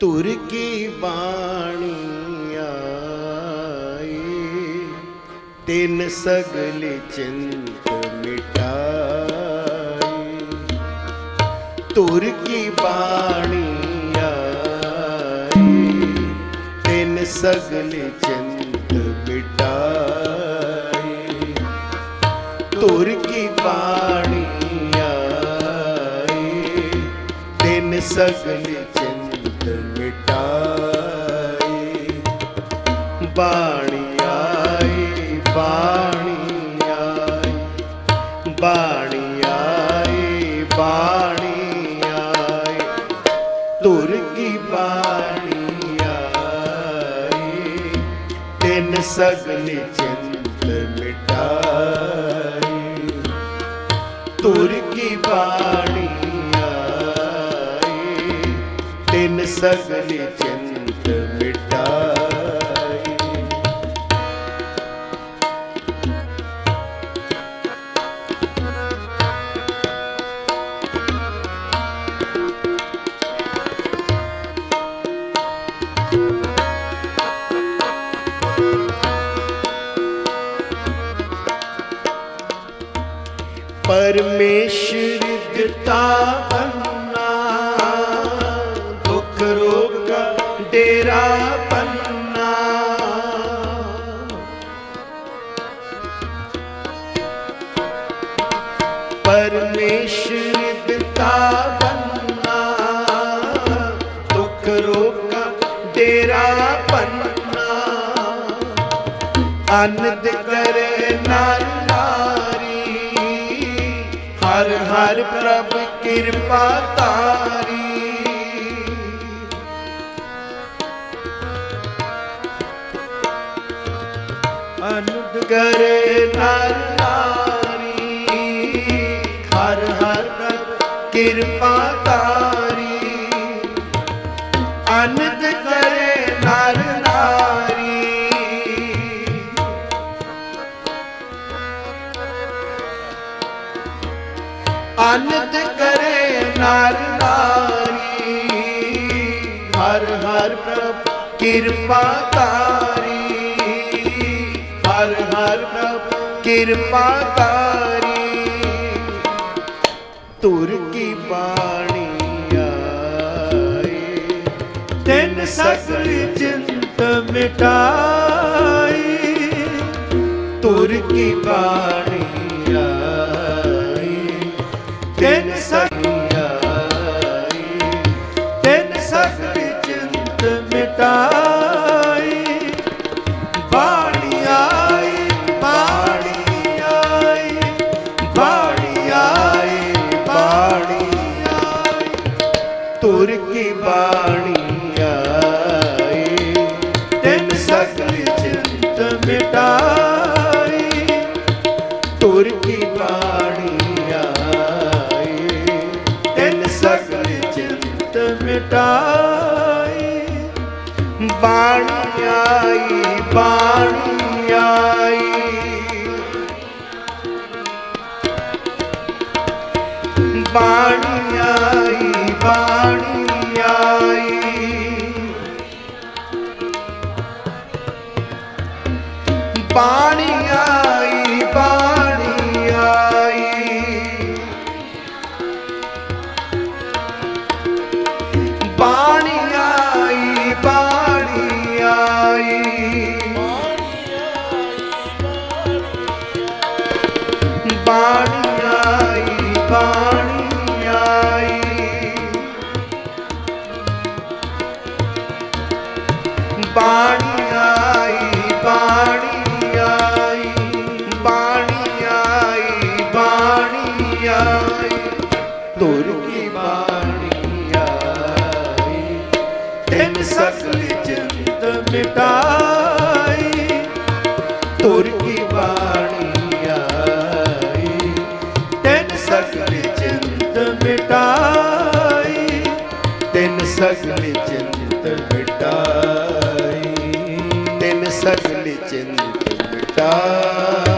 ਧੁਰ ਕੀ ਬਾਣੀ ਆਈ। ਤਿਨ ਸਗਲ ਚਿੰਤ ਮਿਟਾਈ। ਧੁਰ ਕੀ ਬਾਣੀ ਆਈ। ਤਿਨ ਸਗਲ ਚਿੰਤ ਮਿਟਾਈ। ਧੁਰ ਕੀ ਬਾਣੀ ਆਈ। ਤਿਨ ਸਗਲ ਮਿਟਾਈ। ਬਾਣੀ ਆਈ ਬਾਣੀ ਆਈ। ਬਾਣੀ ਆਈ ਬਾਣੀ ਆਈ। ਧੁਰ ਕੀ ਬਾਣੀ ਆਈ। ਤਿਨ ਸਗਲ ਚਿੰਤ ਮਿਟਾਈ। ਧੁਰ ਕੀ ਬਾਣੀ ਸਗਲ ਚਿੰਤ ਮਿਟਾਈ ਪਰਮੇਸ਼ਰ ਦਿੱਤਾ ਡੇਰਾ ਪੰਨਾ। ਪਰਮੇਸ਼ਰ ਦਿੱਤਾ ਬੰਨਾ ਦੁੱਖ ਰੋਗ ਡੇਰਾ ਪੰਨਾ। ਅਨੰਦ ਕਰੇ ਨਰ ਨਾਰੀ। ਹਰ ਹਰ ਪ੍ਰਭ ਕਿਰਪਾ ਤਾਰੀ ਕਰੇ ਨਰ ਨਾਰੀ ਹਰ ਹਰ ਕਿਰਪਾ ਤਾਰੀ। ਅਨੰਦ ਕਰੇ ਨਰ ਨਾਰੀ। ਅਨੰਦ ਕਰੇ ਨਰ ਨਾਰੀ, ਹਰ ਹਰ ਪ੍ਰਭ ਕਿਰਪਾ ਤਾਰੀ। ਹਰ ਪ੍ਰਭ ਕਿਰਪਾ ਤਾਰੀ ਧੁਰ ਕੀ ਬਾਣੀ ਆਏ। ਤਿੰਨ ਸਗਲ ਚਿੰਤ ਮਿਟਾਈ। ਧੁਰ ਕੀ ਬਾਣੀ ਆਈ ਤਿੰਨ ਸਗਲ ਬਾਣੀ ਆਈ। ਤਿੰਨ ਸਗਲ ਚਿੰਤ ਮਿਟਾਈ। ਤੁਰ ਕੀ ਬਾਣੀ ਆਈ। ਤਿੰਨ ਸਗਲ ਚਿੰਤ ਮਿਟਾਈ। ਬਾਣੀ ਆਈ ਬਾਣੀ ਆਈ। ਬਾਣੀ ਆਈ ਬਾਣੀ ਪਾਣੀ ਆਈ ਪਾਣੀ ਆਈ ਪਾਣੀ ਆਈ ਪਾਣੀ ਆਈ ਪਾਣੀ ਆਈ ਪਾਣੀ ਆਈ ਤੁਰ ਕੀ ਪਾਣੀ ਆਈ ਮਿਟਾ ਸਗਲ ਚਿੰਤ ਮਿਟਾਈ ਤਿੰਨ ਸਗਲ ਚਿੰਤ ਮਿਟਾਈ ਤਿੰਨ ਸਗਲ ਚਿੰਤ ਮਿਟਾਈ।